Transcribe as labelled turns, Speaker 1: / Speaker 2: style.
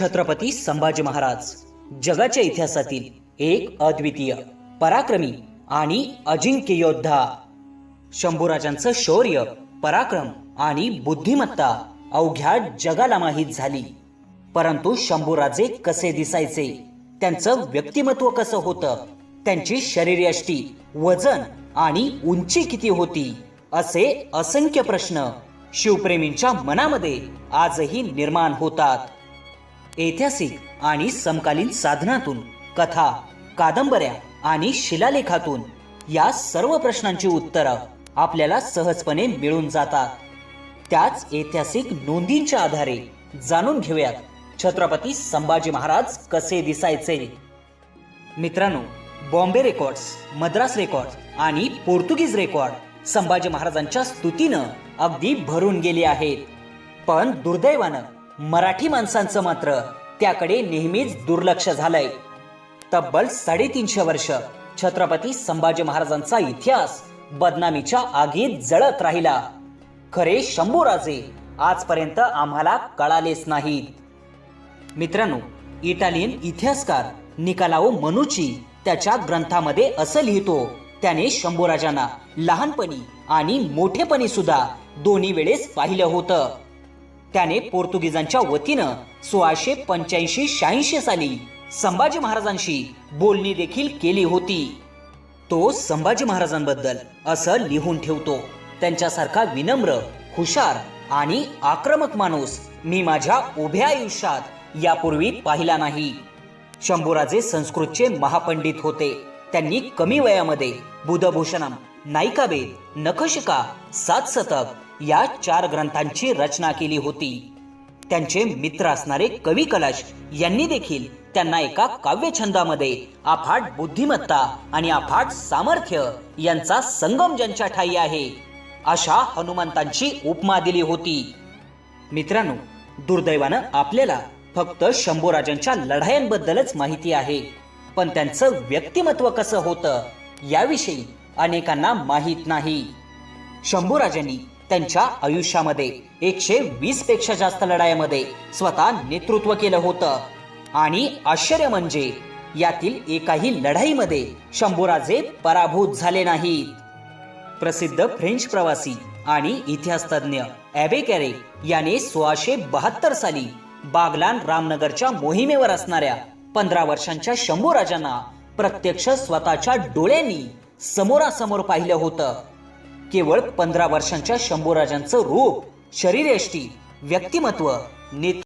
Speaker 1: छत्रपती संभाजी महाराज जगाच्या इतिहासातील एक अद्वितीय पराक्रमी आणि अजिंक्य योद्धा. शंभूराजांचं शौर्य पराक्रम आणि बुद्धिमत्ता अवघ्या जगाला माहीत झाली. परंतु शंभूराजे कसे दिसायचे? त्यांचं व्यक्तिमत्व कसं होतं? त्यांची शरीरयष्टी वजन आणि उंची किती होती? असे असंख्य प्रश्न शिवप्रेमींच्या मनामध्ये आजही निर्माण होतात. ऐतिहासिक आणि समकालीन साधनातून कथा कादंबऱ्या आणि शिलालेखातून या सर्व प्रश्नांची उत्तरं आपल्याला सहजपणे मिळून जातात. त्याच ऐतिहासिक नोंदींच्या आधारे जाणून घेऊयात छत्रपती संभाजी महाराज कसे दिसायचे. मित्रांनो बॉम्बे रेकॉर्ड्स मद्रास रेकॉर्ड आणि पोर्तुगीज रेकॉर्ड संभाजी महाराजांच्या स्तुतीनं अगदी भरून गेले आहेत. पण दुर्दैवानं मराठी माणसांचं मात्र त्याकडे नेहमीच दुर्लक्ष झालंय. तब्बल साडेतीनशे वर्ष छत्रपती संभाजी महाराजांचा इतिहास बदनामीच्या आगीत जळत राहिला. खरे शंभूराजे आजपर्यंत आम्हाला कळालेच नाहीत. मित्रांनो इटालियन इतिहासकार निकालाओ मनुची त्याच्या ग्रंथामध्ये असं लिहितो त्याने शंभूराजांना लहानपणी आणि मोठेपणी सुद्धा दोन्ही वेळेस पाहिलं होतं. त्याने पोर्तुगीजांच्या वतीनं सोळाशे पंच्याऐंशी शहाऐंशी साली संभाजी महाराजांशी बोलणी देखील केली होती. तो संभाजी महाराजांबद्दल असं लिहून ठेवतो. त्यांच्यासारखा विनम्र हुशार आणि आक्रमक माणूस मी माझ्या उभ्या आयुष्यात यापूर्वी पाहिला नाही. शंभूराजे संस्कृतचे महापंडित होते. त्यांनी कमी वयामध्ये बुधभूषणम नायिकाबेद नखशिका सात शतक या चार ग्रंथांची रचना केली होती. त्यांचे मित्र असणारे कवी कलश यांनी देखील त्यांना एका काव्यछंदामध्ये अफाट बुद्धिमत्ता आणि अफाट सामर्थ्य यांचा संगम ज्यांच्या ठाई आहे अशा हनुमंतांची उपमा दिली होती. मित्रांनो दुर्दैवानं आपल्याला फक्त शंभूराजांच्या लढायांबद्दलच माहिती आहे पण त्यांचं व्यक्तिमत्व कसं होतं याविषयी अनेकांना माहीत नाही. शंभूराजांनी त्यांच्या आयुष्यामध्ये एकशे वीसपेक्षा जास्त लढायामध्ये स्वतः नेतृत्व केलं होतं. आणि आश्चर्य म्हणजे यातील एकाही लढाईमध्ये शंभूराजे पराभूत झाले नाहीत. प्रसिद्ध फ्रेंच प्रवासी आणि इतिहास तज्ञ ॲबे कॅरे याने सोळाशे बहात्तर साली बागलान रामनगरच्या मोहिमेवर असणाऱ्या पंधरा वर्षांच्या शंभूराजांना प्रत्यक्ष स्वतःच्या डोळ्यांनी समोरासमोर पाहिलं होतं. केवळ पंधरा वर्षांच्या शंभूराजांचं रूप शरीरयष्टी व्यक्तिमत्व नेतृत्व